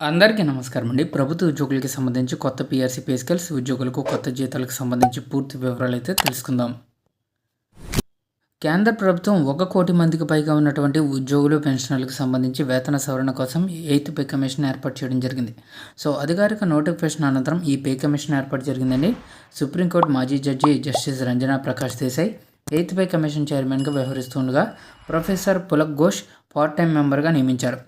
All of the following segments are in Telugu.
అందరికీ నమస్కారం అండి. ప్రభుత్వ ఉద్యోగులకి సంబంధించి కొత్త పీఆర్సీ పే స్కేల్స్ ఉద్యోగులకు కొత్త జీతాలకు సంబంధించి పూర్తి వివరాలు అయితే తెలుసుకుందాం. కేంద్ర ప్రభుత్వం ఒక కోటి మందికి పైగా ఉన్నటువంటి ఉద్యోగులు పెన్షనర్లకు సంబంధించి వేతన సవరణ కోసం ఎయిత్ పే కమిషన్ ఏర్పాటు చేయడం జరిగింది. సో అధికారిక నోటిఫికేషన్ అనంతరం ఈ పే కమిషన్ ఏర్పాటు జరిగిందండి. సుప్రీంకోర్టు మాజీ judge justice Ranjana Prakash Desai eighth pay commission చైర్మన్గా వ్యవహరిస్తుండగా professor Pulak Ghosh part time మెంబర్గా నియమించారు.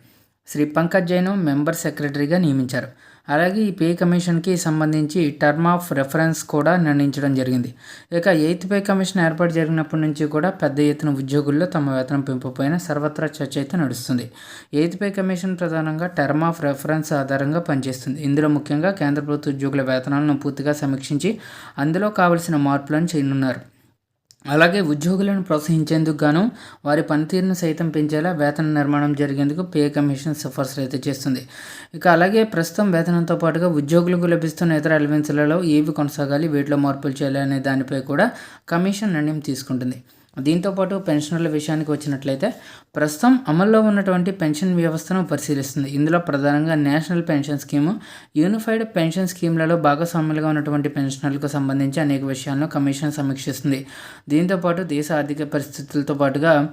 శ్రీ పంకజ్ జైను మెంబర్ సెక్రటరీగా నియమించారు. అలాగే ఈ పే కమిషన్కి సంబంధించి టర్మ్ ఆఫ్ రెఫరెన్స్ కూడా నిర్ణయించడం జరిగింది. ఇక ఎయిత్ పే కమిషన్ ఏర్పాటు జరిగినప్పటి నుంచి కూడా పెద్ద ఎత్తున ఉద్యోగుల్లో తమ వేతనం పెంపుపైన సర్వత్రా చర్చ అయితే నడుస్తుంది. ఎయిత్ పే కమిషన్ ప్రధానంగా టర్మ్ ఆఫ్ రెఫరెన్స్ ఆధారంగా పనిచేస్తుంది. ఇందులో ముఖ్యంగా కేంద్ర ప్రభుత్వ ఉద్యోగుల వేతనాలను పూర్తిగా సమీక్షించి అందులో కావలసిన మార్పులను చేయనున్నారు. అలాగే ఉద్యోగులను ప్రోత్సహించేందుకు గాను వారి పనితీరును సైతం పెంచేలా వేతన నిర్మాణం జరిగేందుకు పే కమిషన్ సిఫార్సులు అయితే చేస్తుంది. ఇక అలాగే ప్రస్తుతం వేతనంతో పాటుగా ఉద్యోగులకు లభిస్తున్న ఇతర అలవెన్సులలో ఏవి కొనసాగాలి వీటిలో మార్పులు చేయాలి అనే దానిపై కూడా కమిషన్ నిర్ణయం తీసుకుంటుంది. దీంతోపాటు పెన్షనర్ల విషయానికి వచ్చినట్లయితే ప్రస్తుతం అమల్లో ఉన్నటువంటి పెన్షన్ వ్యవస్థను పరిశీలిస్తుంది. ఇందులో ప్రధానంగా national pension scheme unified pension స్కీమ్లలో భాగస్వాములుగా ఉన్నటువంటి పెన్షనర్లకు సంబంధించి అనేక విషయాలను కమిషన్ సమీక్షిస్తుంది. దీంతోపాటు దేశ ఆర్థిక పరిస్థితులతో పాటుగా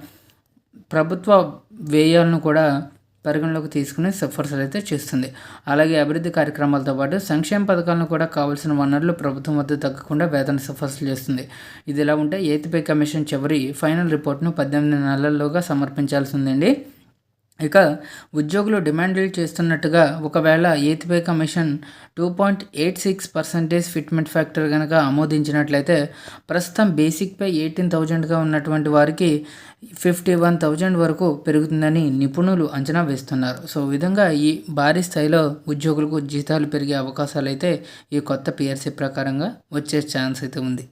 ప్రభుత్వ వ్యయాలను కూడా పరిగణలోకి తీసుకుని సిఫార్సులు అయితే చేస్తుంది. అలాగే అభివృద్ధి కార్యక్రమాలతో పాటు సంక్షేమ పథకాలను కూడా కావాల్సిన వనరులు ప్రభుత్వం వద్ద తగ్గకుండా వేతన సిఫార్సులు చేస్తుంది. ఇది ఇలా ఉంటే ఎయిత్ పే కమిషన్ చివరి ఫైనల్ రిపోర్ట్ను పద్దెనిమిది నెలల్లోగా సమర్పించాల్సి ఉందండి ఇక ఉద్యోగులు డిమాండ్లు చేస్తున్నట్టుగా ఒకవేళ eighth commission two point eight six percentage fitment factor కనుక ఆమోదించినట్లయితే ప్రస్తుతం బేసిక్ పే ఎయిటీన్ థౌజండ్గా ఉన్నటువంటి వారికి ఫిఫ్టీ వన్ థౌజండ్ వరకు పెరుగుతుందని నిపుణులు అంచనా వేస్తున్నారు. సో విధంగా ఈ భారీ స్థాయిలో ఉద్యోగులకు జీతాలు పెరిగే అవకాశాలు అయితే ఈ కొత్త పిఆర్సీ ప్రకారంగా వచ్చే ఛాన్స్ అయితే ఉంది.